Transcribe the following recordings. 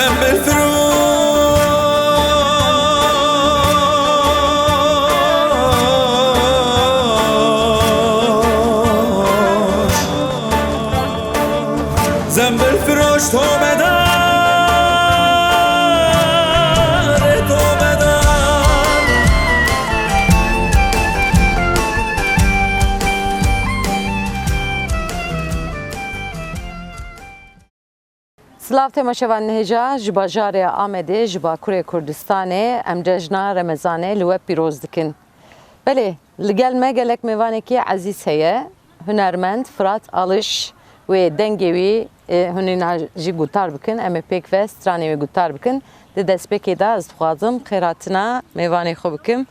I've been through. Slav temaşevan neheja ji bajarê Amedê ji Bakurê Kurdistanê em cejna Remezanê li we pîroz dikin. Belê li gel me gelek mêvanekî ezîz heye hunermend Fırat Alış wê dengê wî e, hunîna jî gutar bikin em ê pêk ve stranê wê gutar bikin di destpêkê de ez dixwazim xêratina mêvanê xwe bikim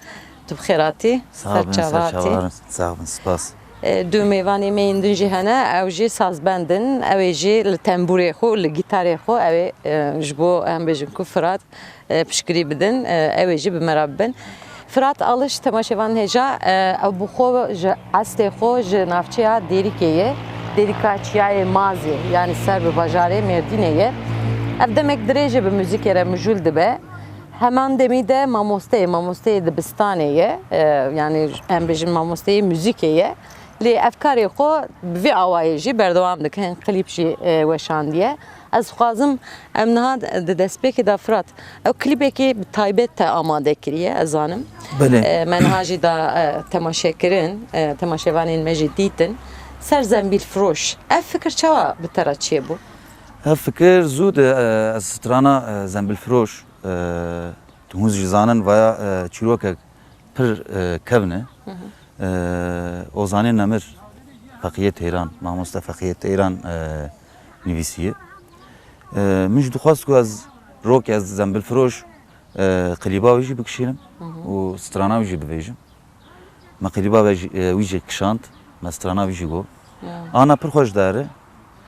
tu bi xêratî Sağ olun, serçavatî. Sağ olun, spas. دو میوانی من دن جی هنه او جی سازبندن او جی لتنبوری خو لگیتاری خو او جبو هم بجن کو فرات پشکری بدن او جی بمربن فرات alış temaşevan heja او بو خو است خو ج navçeya derikeye derikaçiyay mazi yani serbe bajare merdineye ev demek derece bir müzik yere müjül dibe Hemen demi de mamoste, mamoste dibistaneye yani em bejin mamoste müzikeye li efkarê xwe vê awayê jî berdewam dikin klîp jî e, weşandiye. Ez xwazim em niha di destpêkê de firat ew klîpekê bi taybet te amade kiriye ez zanim. Belê. E, me niha jî da e, temaşekirin e, temaşevanên me jî dîtin. Ser zembil firoş. Ev fikir çawa bi te re çiye bû? Ev fikir zû de e, ez strana e, zembilfiroş e, tu hûn jî zanin vaya e, pir e. E, Ozanê Nemir Feqiye Teyran, Mamoste Feqiye Teyran e, nivîsiye. E, Min jî dixwast ku ez rok ez zembilfiroş e, qilîba wî jî bikişînim û strana. Me qilîba wê jî- e, wî jî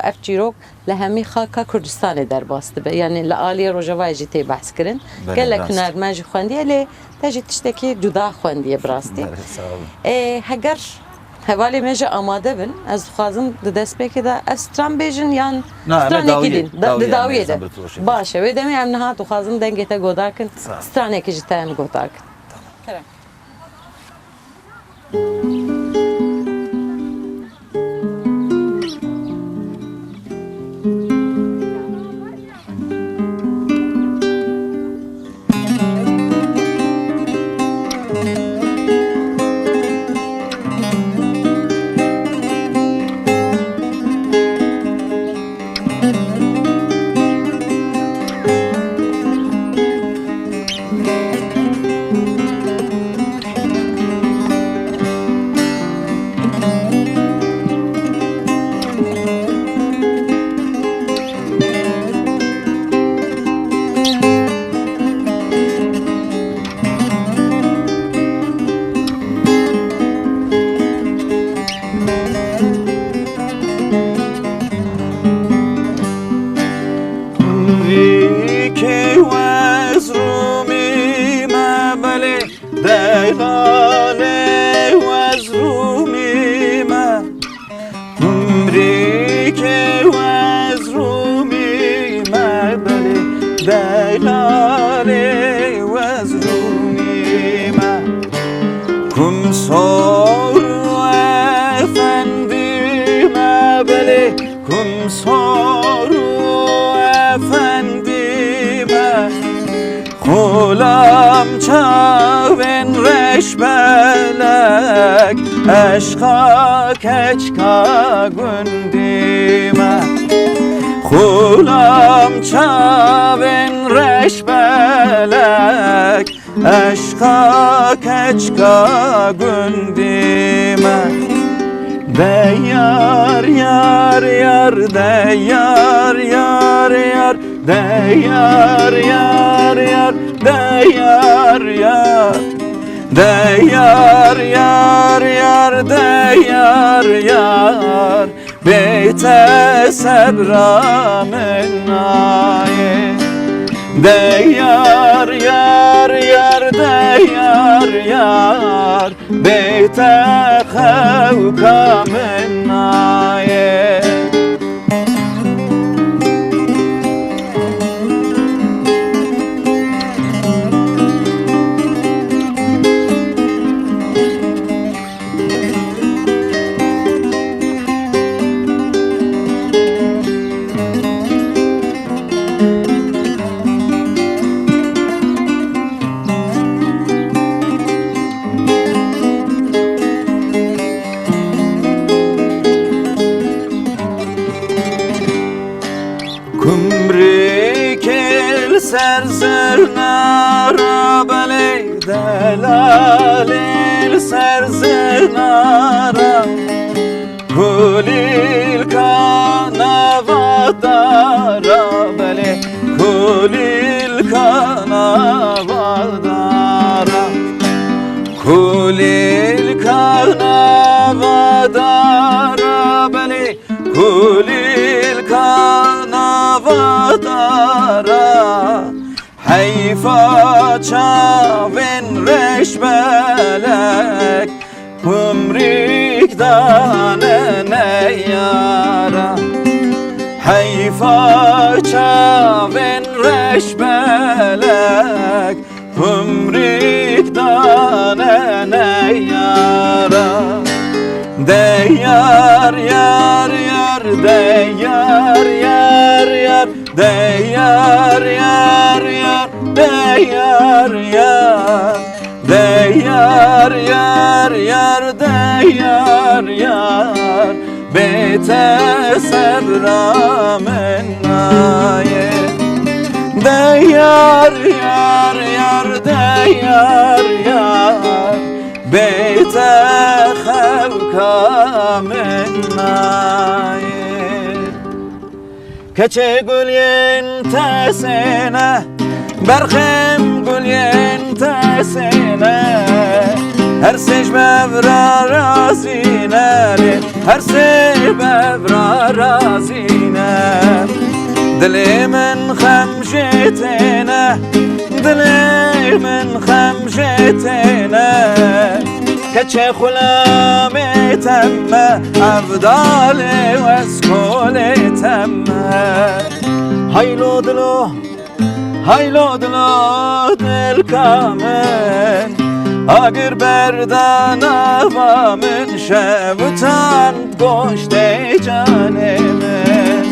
ev çîrok li hemî xaka Kurdistanê derbas dibe yani li aliyê rojavayê jî tê behs kirin gelek rast. hunermen jî xwendiye lê te jî tiştekî cuda xwendiye bi rastî. Ê heger hevalê me jî amade bin ez dixwazim di destpêkê de ez stran bêjin yan stranekî dîn di dawiyê de baş e wê demê em niha dixwazim dengê te godarkin Sağ ol. stranekî jî te em godarkin Kerem. Vike Soru efendime beli Kum soru efendime. Kulam çavin reşbelek Eşka keçka gündime. Kulam çavin reşbelek Eşka keçka gündime De yar yar yar yar yar yar yar yar yar yar yar. De yar yar yar de yar yar. Beyte sebramın naye De yar yar yar yar yar Beyte kavkamın serzenara Kulil kanavadara. Bele Kulil kanavadara. Kulil kanavadara. Bele Kulil kanavadara Heyfa çavin reşbelek Umrik danene yara. Heyfa çavin reşbelek Umrik danene yara. Deyar yar yar deyar yar yar deyar yar yar deyar yar deyar yar yar deyar yar bete sebramen naye. Deyar yar yar deyar yar Beyte xevka minnaye Keçe gülyen tesene Berxem gülyen tesene Her secbe vra razine Her secbe vra razine Dilimin xemjetine Dilimin xemjetine Keçe xulame temme Evdali ve skole temme Haylo dilo Haylo dilo dil kamen Agir berdan avamın şevutan Goşte canemen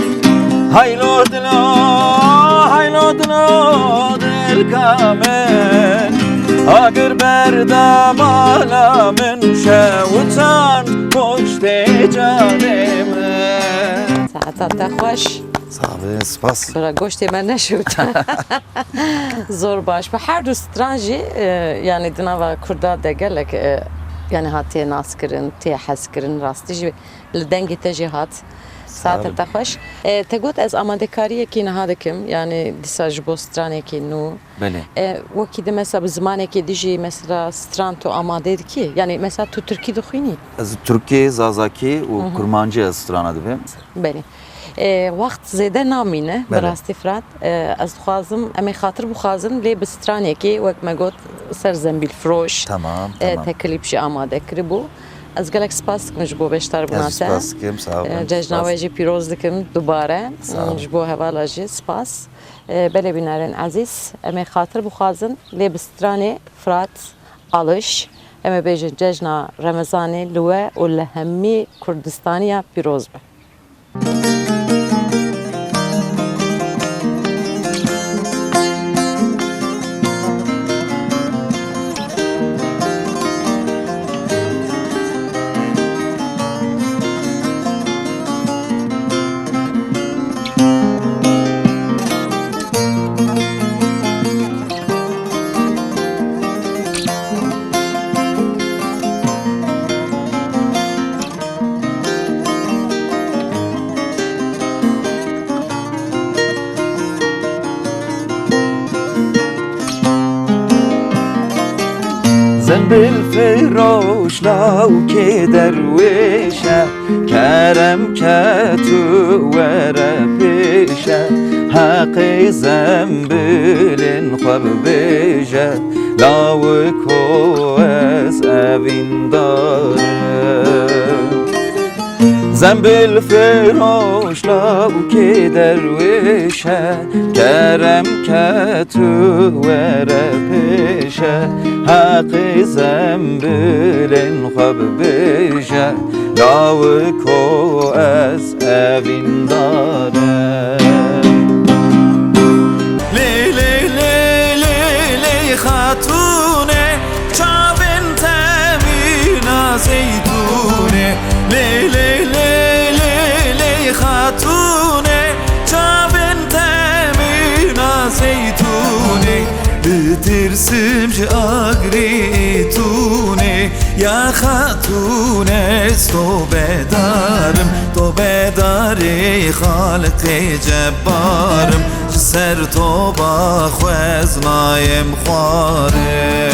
Haylo dilo, haylo dilo dil kamen Agir berdam alamin şevutan Koşte canime ساعتا تخوش Sağ olun, spas. برا گوشتی من نشود زور باش به هر دو سترانجی yani dina ve kurda de gelek e, yani hatiye nas kirin, tiye hes kirin, rastı jî li dengê te jî hat. Saate te xweş. E, Te got ez amadekariyekî niha dikim yani dîsa ji bo stranekî nû. Bele. E, Wekî de mesela bi zimanekê dijî mesela stran tu amade dikî. Yani mesela tu Türkî dixwînî. Ez Türkiye, Zazaki û Kurmancı ez strana dibim. بله اه، وقت زیده نامینه بله. براستی فرات اه، از خوازم امی خاطر بخوازم لی بسترانه که وقت ما گوت سر زنبیل فروش Tamam, اه، tamam. تکلیب شی آماده کری بو از گلک سپاس کم جبو بیشتر Ez بناسه spas kim, sağ olun. ججناوی جی پیروز دکم دوباره سلام. جبو هوالا جی سپاس اه، بله بینارن عزیز امی خاطر بخوازم لی بسترانه فرات alış امی بیجن ججنا رمضانی لوه و لهمی کردستانیا پیروز به زنبیل فروش لو که درویشه کرم که تو وره پیشه حقی زنبیلین خواب بیشه لاو کو از اوین داره زنبیل فروش لو که درویشه کرم که تو وره پیشه حق زنبیلین خواب بیشه لاو کو از اوین داره اسم جی اگری تونه یا خاتونه تو بدارم تو بداری خالق جبارم سر تو با خوز نایم خواره